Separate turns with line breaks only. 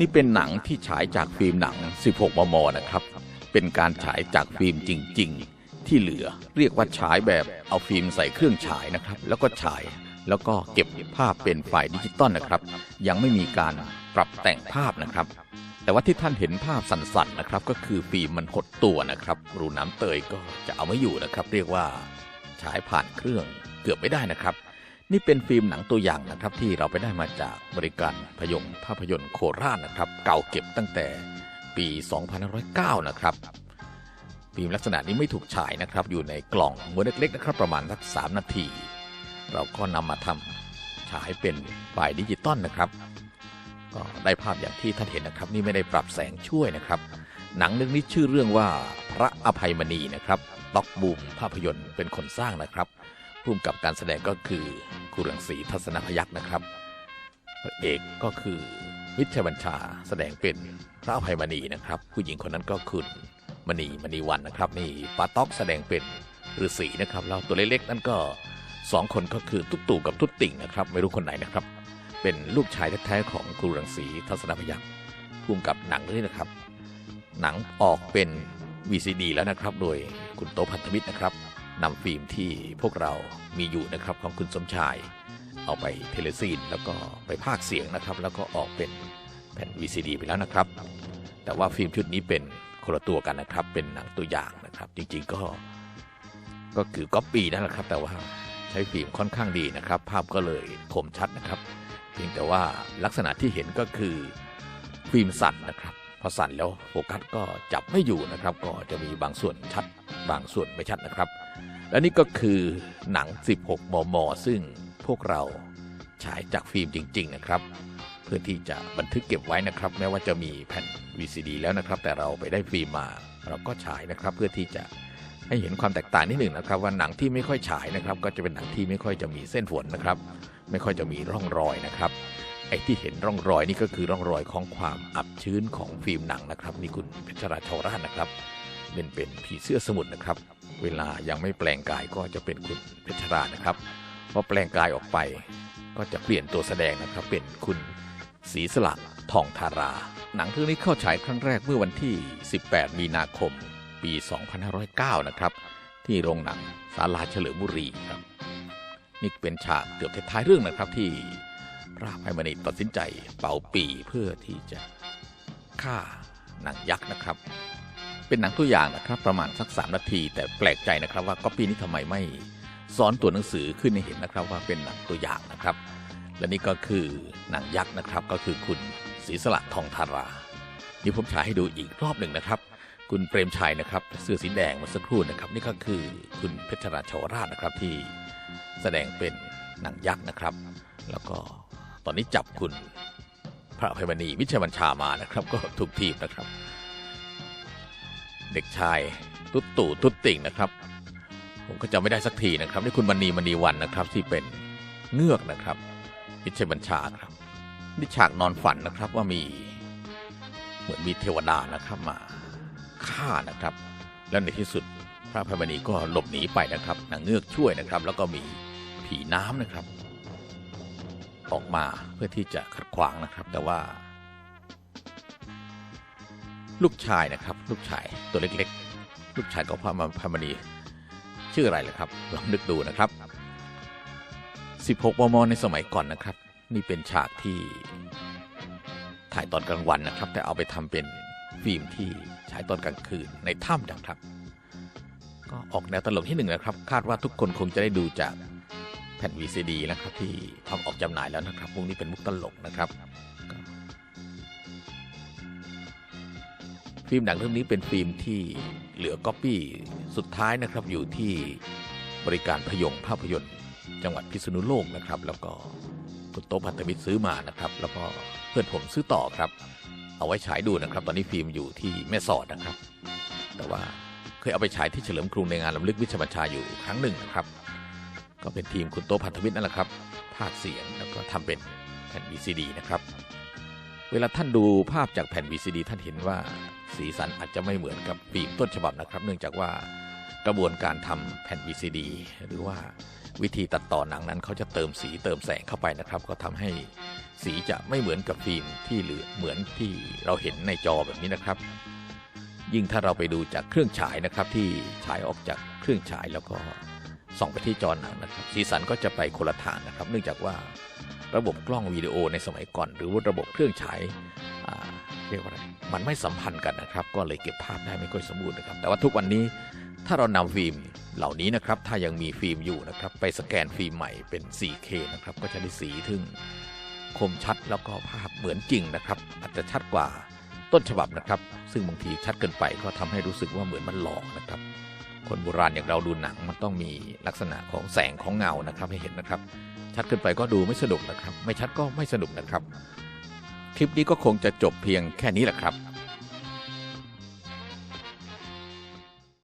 นี่เป็นหนังที่ฉายจากฟิล์มหนัง 16 มม นะครับ เป็นการฉายจากฟิล์มจริง ๆ ที่เหลือเรียกว่าฉายแบบเอาฟิล์มใส่เครื่องฉายนะครับ แล้วก็ฉายแล้วก็เก็บภาพเป็นไฟล์ดิจิตอลนะครับ ยังไม่มีการปรับแต่งภาพนะครับ แต่ว่าที่ท่านเห็นภาพสั่นๆนะครับ ก็คือฟิล์มมันหดตัวนะครับ รูน้ำเตยก็จะเอาไม่อยู่นะครับ เรียกว่าฉายผ่านเครื่องเกือบไม่ได้นะครับ นี่เป็นฟิล์มหนังตัวอย่างนะครับที่เราไปได้มาจากบริการพยงภาพยนตร์โคราชนะครับ เก่าเก็บตั้งแต่ปี 2509 นะครับฟิล์มลักษณะนี้ไม่ถูกฉายนะครับ อยู่ในกล่องม้วนเล็กๆนะครับ ประมาณสัก 3 นาที เราก็นำมาทำฉายเป็นไฟล์ดิจิตอลนะครับ ก็ได้ภาพอย่างที่ท่านเห็นนะครับ นี่ไม่ได้ปรับแสงช่วยนะครับ หนังเรื่องนี้ชื่อเรื่องว่าพระอภัยมณีนะครับต็อกบูมภาพยนตร์เป็นคนสร้างนะครับผู้กำกับการแสดงก็คือ ครูรังสีทัศนพยักษ์นะครับพระเอกก็คือวิทยบัญชาแสดงเป็นพระอภัยมณีนะครับ ผู้หญิงคนนั้นก็คือมณีมณีวันนะครับ นี่ปาต๊อกแสดงเป็นฤาษีนะครับแล้วตัวเล็กๆนั่นก็สองคนก็คือตุ๊กตู่กับตุ๊ดติ่งนะครับ ไม่รู้คนไหนนะครับ เป็นลูกชายแท้ๆของครูรังสีทัศนพยักษ์ผู้กำกับหนังเรื่องนี้นะครับ หนังออกเป็น VCD แล้วนะครับ โดยคุณโตพันธมิตรนะครับ นำฟิล์มที่พวกเรามีอยู่นะครับของคุณสมชาย เอาไปเทเลซีนแล้วก็ไปพากเสียงนะครับ แล้วก็ออกเป็นแผ่น VCD ไปแล้วนะครับ แต่ว่าฟิล์มชุดนี้เป็นคนละตัวกันนะครับ เป็นหนังตัวอย่างนะครับ จริงๆก็ก็คือก๊อปปี้นั่นแหละครับ แต่ว่าใช้ฟิล์มค่อนข้างดีนะครับ ภาพก็เลยคมชัดนะครับ เพียงแต่ว่าลักษณะที่เห็นก็คือฟิล์มสั่นนะครับ พอสั่นแล้วโฟกัสก็จับไม่อยู่นะครับ ก็จะมีบางส่วนชัดบางส่วนไม่ชัดนะครับ และนี่ก็คือหนัง 16 มม ซึ่งพวกเราฉายจากฟิล์มจริง ๆ นะครับ เพื่อที่จะบันทึกเก็บไว้นะครับ แม้ว่าจะมีแผ่น VCD แล้วนะครับ แต่เราไปได้ฟิล์มมาเราก็ฉายนะครับ เพื่อที่จะให้เห็นความแตกต่างนิดหนึ่งนะครับ ว่าหนังที่ไม่ค่อยฉายนะครับ ก็จะเป็นหนังที่ไม่ค่อยจะมีเส้นฝนนะครับ ไม่ค่อยจะมีร่องรอยนะครับ ไอ้ที่เห็นร่องรอยนี่ก็คือร่องรอยของความอับชื้นของฟิล์มหนังนะครับ นี่คุณเพชรราชราชนะครับเล่นเป็นผีเสื้อสมุทรนะครับ เวลายังไม่แปลงกายก็จะเป็นคุณเพชรราชนะครับพอแปลงกายออกไป ก็จะเปลี่ยนตัวแสดงนะครับ เป็นคุณศรีสลักทองธารา หนังเรื่องนี้เข้าฉายครั้งแรกเมื่อวันที่ 18 มีนาคม ปี 2509 นะครับ ที่โรงหนังศาลาเฉลิมบุรีครับ นี่เป็นฉากเกือบท้ายเรื่องนะครับที่ พระภัยมณีตัดสินใจเป่าปีเพื่อที่จะฆ่าหนังยักษ์นะครับ เป็นหนังตัวอย่างนะครับ ประมาณสักสามนาที แต่แปลกใจนะครับว่าก็ปีนี้ทำไมไม่ซ้อนตัวหนังสือขึ้นให้เห็นนะครับว่าเป็นหนังตัวอย่างนะครับ และนี่ก็คือหนังยักษ์นะครับก็คือคุณศรีสละทองธารา นี่ผมฉายให้ดูอีกรอบหนึ่งนะครับ คุณเปรมชัยนะครับเสื้อสีแดงเมื่อสักครู่นะครับ นี่ก็คือคุณเพชรราชวราชนะครับที่แสดงเป็นหนังยักษ์นะครับ แล้วก็ ตอนนี้จับคุณ พระภัยมณีวิชัยบัญชามานะครับ ก็ถูกทีบนะครับ เด็กชายตุ๊ดตู่ตุ๊ดติ่งนะครับ ผมก็จำไม่ได้สักทีนะครับนี่คุณมณีมณีวันนะครับ ที่เป็นเงือกนะครับ วิชัยบัญชาครับนี่ฉากนอนฝันนะครับว่ามีเหมือนมีเทวดานะครับมาฆ่านะครับ แล้วในที่สุดพระอภัยมณีก็หลบหนีไปนะครับนางเงือกช่วยนะครับ แล้วก็มีผีน้ำนะครับ ออกมาเพื่อที่จะขัดขวางนะครับ แต่ว่า ลูกชายนะครับ ลูกชายตัวเล็กๆ ลูกชายของพระมพามณีชื่ออะไรล่ะครับลองนึกดูนะครับ 16 มม ในสมัยก่อนนะครับ นี่เป็นฉากที่ถ่ายตอนกลางวันนะครับ แต่เอาไปทำเป็นฟิล์มที่ฉายตอนกลางคืนในถ้ำนะครับ ก็ออกแนวตลกที่หนึ่งนะครับ คาดว่าทุกคนคงจะได้ดูจาก ผ่น VCD นะครับที่ทำออกจำหน่ายแล้วนะครับมุกนี้เป็นมุกตลกนะครับฟิล์มหนังเรื่องนี้เป็นฟิล์มที่เหลือก๊อปปี้สุดท้ายนะครับอยู่ที่บริการพยงภาพยนตร์ จังหวัดพิษณุโลกนะครับ แล้วก็คุณโตพันธมิตรซื้อมานะครับ แล้วก็เพื่อนผมซื้อต่อครับ เอาไว้ฉายดูนะครับ ตอนนี้ฟิล์มอยู่ที่แม่สอดนะครับ แต่ว่าเคยเอาไปฉายที่เฉลิมกรุงในงานลำลึกวิชาบัญชาอยู่ครั้งหนึ่งนะครับ ก็เป็นทีมคุณโตพันธวิทย์นั่นแหละครับภาคเสียงแล้วก็ทำเป็นแผ่น VCD นะครับ เวลาท่านดูภาพจากแผ่น VCD ท่านเห็นว่าสีสันอาจจะไม่เหมือนกับฟิล์มต้นฉบับนะครับ เนื่องจากว่ากระบวนการทำแผ่น VCD หรือว่าวิธีตัดต่อหนังนั้นเขาจะเติมสีเติมแสงเข้าไปนะครับ ก็ทำให้สีจะไม่เหมือนกับฟิล์มที่เหลือเหมือนที่เราเห็นในจอแบบนี้นะครับ ยิ่งถ้าเราไปดูจากเครื่องฉายนะครับที่ฉายออกจากเครื่องฉายแล้วก็ ส่องไปที่จอหนังนะครับสีสันก็จะไปคนละทางนะครับ เนื่องจากว่าระบบกล้องวิดีโอในสมัยก่อน หรือว่าระบบเครื่องฉายเรียกว่าอะไรมันไม่สัมพันธ์กันนะครับ ก็เลยเก็บภาพได้ไม่ค่อยสมบูรณ์นะครับ แต่ว่าทุกวันนี้ถ้าเรานำฟิล์มเหล่านี้นะครับ ถ้ายังมีฟิล์มอยู่นะครับ ไปสแกนฟิล์มใหม่เป็น 4K นะครับ ก็จะได้สีถึงคมชัดแล้วก็ภาพเหมือนจริงนะครับ อาจจะชัดกว่าต้นฉบับนะครับ ซึ่งบางทีชัดเกินไปก็ทำให้รู้สึกว่าเหมือนมันหลอกนะครับ คนโบราณอย่างเราดูหนังมันต้องมีลักษณะของแสงของเงานะครับให้เห็นนะครับ ชัดเกินไปก็ดูไม่สนุกนะครับ ไม่ชัดก็ไม่สนุกนะครับ คลิปนี้ก็คงจะจบเพียงแค่นี้แหละครับ